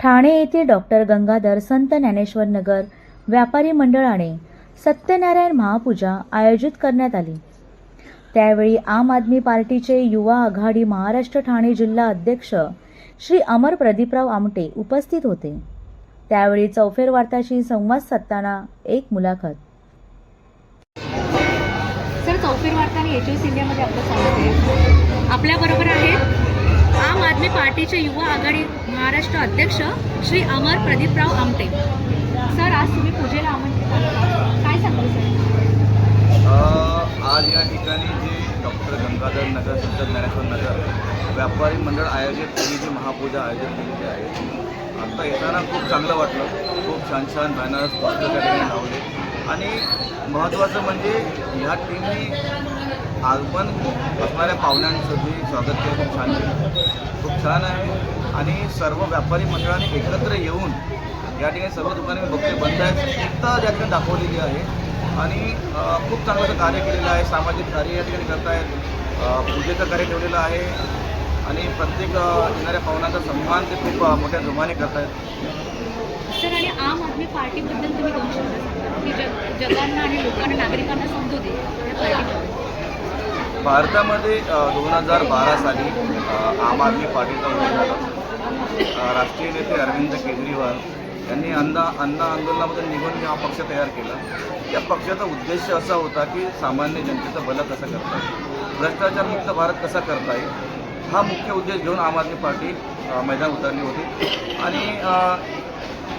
ठाणे येथील डॉक्टर गंगाधर संत ज्ञानेश्वर नगर व्यापारी मंडळाने सत्यनारायण महापूजा आयोजित करण्यात आली. त्यावेळी आम आदमी पार्टीचे युवा आघाडी महाराष्ट्र ठाणे जिल्हा अध्यक्ष श्री अमर प्रदीपराव आमटे उपस्थित होते. त्यावेळी चौफेर वार्ताशी संवाद साधताना एक मुलाखत. सर चौफेर वार्ता आणि एच एस इंडियामध्ये आपलं स्वागत आहे. आपल्याबरोबर आहे आम आदमी पार्टीचे युवा आघाडी महाराष्ट्र अध्यक्ष श्री अमर प्रदीपराव आमटे. सर आज तुम्ही पूजेला आमंत्रित काय सांगाल सर? आज या ठिकाणी जे डॉक्टर गंगाधर नगर संत ज्ञानेश्वर नगर व्यापारी मंडळ आयोजित केली जी महापूजा आयोजित केलेली आहे आता येताना खूप चांगलं वाटलं. खूप छान छान बॅनर्स पुस्तक लावले. आणि महत्त्वाचं म्हणजे ह्या टीमने आगमन असणाऱ्या पाहुण्यांचं जे स्वागत केलं. खूप छान खूप छान आहे. आणि सर्व व्यापारी मंडळाने एकत्र येऊन या ठिकाणी सर्व दुकाने बघते बंद आहेत एकता या ठिकाणी दाखवलेली आहे. आणि खूप चांगलं कार्य केलेलं आहे. सामाजिक कार्य या ठिकाणी करतायत. पूजेचं कार्य ठेवलेलं आहे. आणि प्रत्येक येणाऱ्या पाहुण्यांचा सन्मान ते खूप मोठ्या जोमाने करतायत. सर आणि आम आदमी पार्टीबद्दल तुम्ही दोन शब्द सांगा. की जग जगांना आणि लोकांना नागरिकांना समजू दे. भारतामध्ये दोन हजार बारा साली आम आदमी पार्टीचा उदय झाला राष्ट्रीय नेते अरविंद केजरीवाल यांनी अन्ना अण्णा आंदोलनामध्ये निघून हा पक्ष तयार केला. या पक्षाचा उद्देश असा होता की सामान्य जनतेचं भलं कसं करता येईल? भ्रष्टाचारमुक्त भारत कसा करता येईल? हा मुख्य उद्देश घेऊन आम आदमी पार्टी मैदान उतरली होती. आणि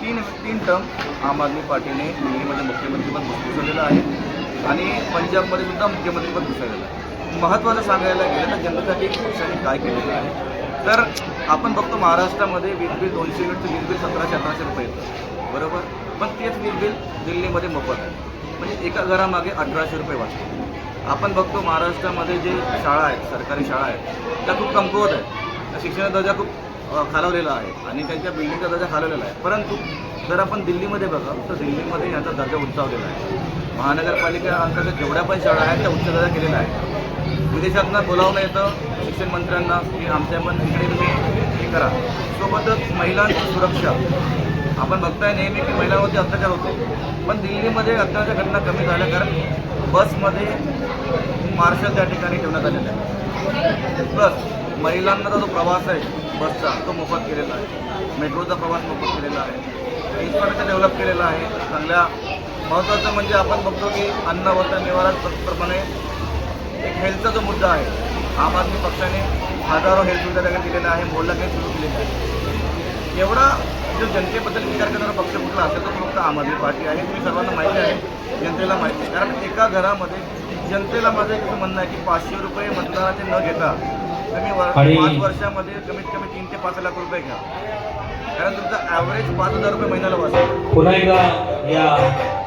तीन तीन टर्म आम आदमी पार्टीने दिल्लीमध्ये मुख्यमंत्रीपद घुसवलेलं आहे. आणि पंजाबमध्ये सुद्धा मुख्यमंत्रीपद घुसवलेलं आहे. महत्त्वाचं सांगायला गेलं तर जनतेसाठी पक्षाने काय केलेलं आहे? तर आपण बघतो महाराष्ट्रामध्ये वीज बिल दोनशे युनिटचं वीज बिल सतराशे अठराशे रुपये येतं. बरोबर? पण तेच वीज बिल दिल्लीमध्ये मोफत आहे. म्हणजे एका घरामागे अठराशे रुपये वाचतात. आपण बघतो महाराष्ट्रामध्ये जे शाळा आहेत सरकारी शाळा आहेत त्या खूप कमकुवत आहेत. शिक्षणाचा दर्जा खूप खालावलेला आहे आणि त्यांच्या बिल्डिंगचा दर्जा खालवलेला आहे. परंतु जर आपण दिल्लीमध्ये बघा तर दिल्लीमध्ये याचा दर्जा उंचावलेला आहे. महानगरपालिका अंतर्गत जेवढ्या पण शाळा आहेत त्या उच्च दर्जा केलेला आहे विदेशातनं बोलावणं येतं शिक्षण मंत्र्यांना की आमच्या पण तिकडे तुम्ही हे करा. सोबतच महिलांची सुरक्षा. आपण बघताय नेहमी की महिलांवरती अत्याचार होतो. पण दिल्लीमध्ये अत्याचार घटना कमी झाल्या कारण बसमध्ये मार्शल त्या ठिकाणी ठेवण्यात आलेलं आहे बस. महिलांना जो प्रवास आहे बसचा तो मोफत केलेला आहे. मेट्रोचा प्रवास मोफत केलेला आहे. इन्फ्रास्ट्रक्चर डेव्हलप केलेला आहे. चांगल्या महत्त्वाचं म्हणजे आपण बघतो की अन्न वस्त्र निवारा तत्प्रमाणे एक हेल्थचा जो मुद्दा आहे आम आदमी पक्षाने हजारो हेल्थ सुविधा दिलेला आहे मोहल्ला काही सुरू केलेली आहे. एवढा जो जनतेबद्दल विचार करणारा पक्ष कुठला असेल तर तो फक्त आम आदमी पार्टी आहे. तुम्ही सर्वांना माहिती आहे जनतेला माहिती आहे. कारण एका घरामध्ये जनतेला माझं एक म्हणणं आहे की पाचशे रुपये मतदानाचे न घेता तुम्ही पाच वर्षामध्ये कमीत कमी तीन ते पाच लाख रुपये घ्या. कारण तुमचा ॲव्हरेज पाच हजार रुपये महिन्याला वाचतो पुन्हा एकदा या